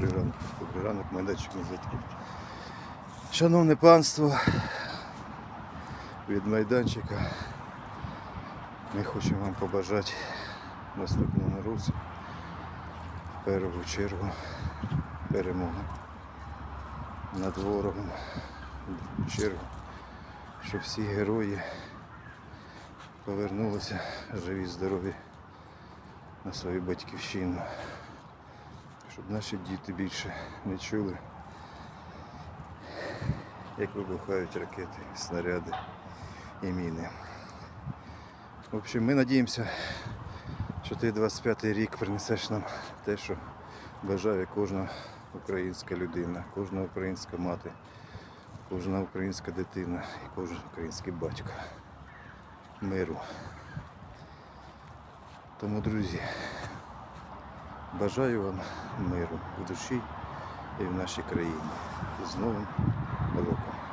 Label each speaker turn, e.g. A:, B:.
A: Добрий ранок, добрий ранок, майданчик. Шановне панство, від майданчика ми хочемо вам побажати наступному році в першу чергу перемоги над ворогом. В другу чергу, щоб всі герої повернулися живі, здорові на свою батьківщину. Щоб наші діти більше не чули, як вибухають ракети, снаряди і міни. В общем, ми надіємося, що ти 25-й рік принесеш нам те, що бажає кожна українська людина, кожна українська мати, кожна українська дитина і кожен український батько. Миру. Тому, друзі, бажаю вам миру в душі і в нашій країні. З Новим роком!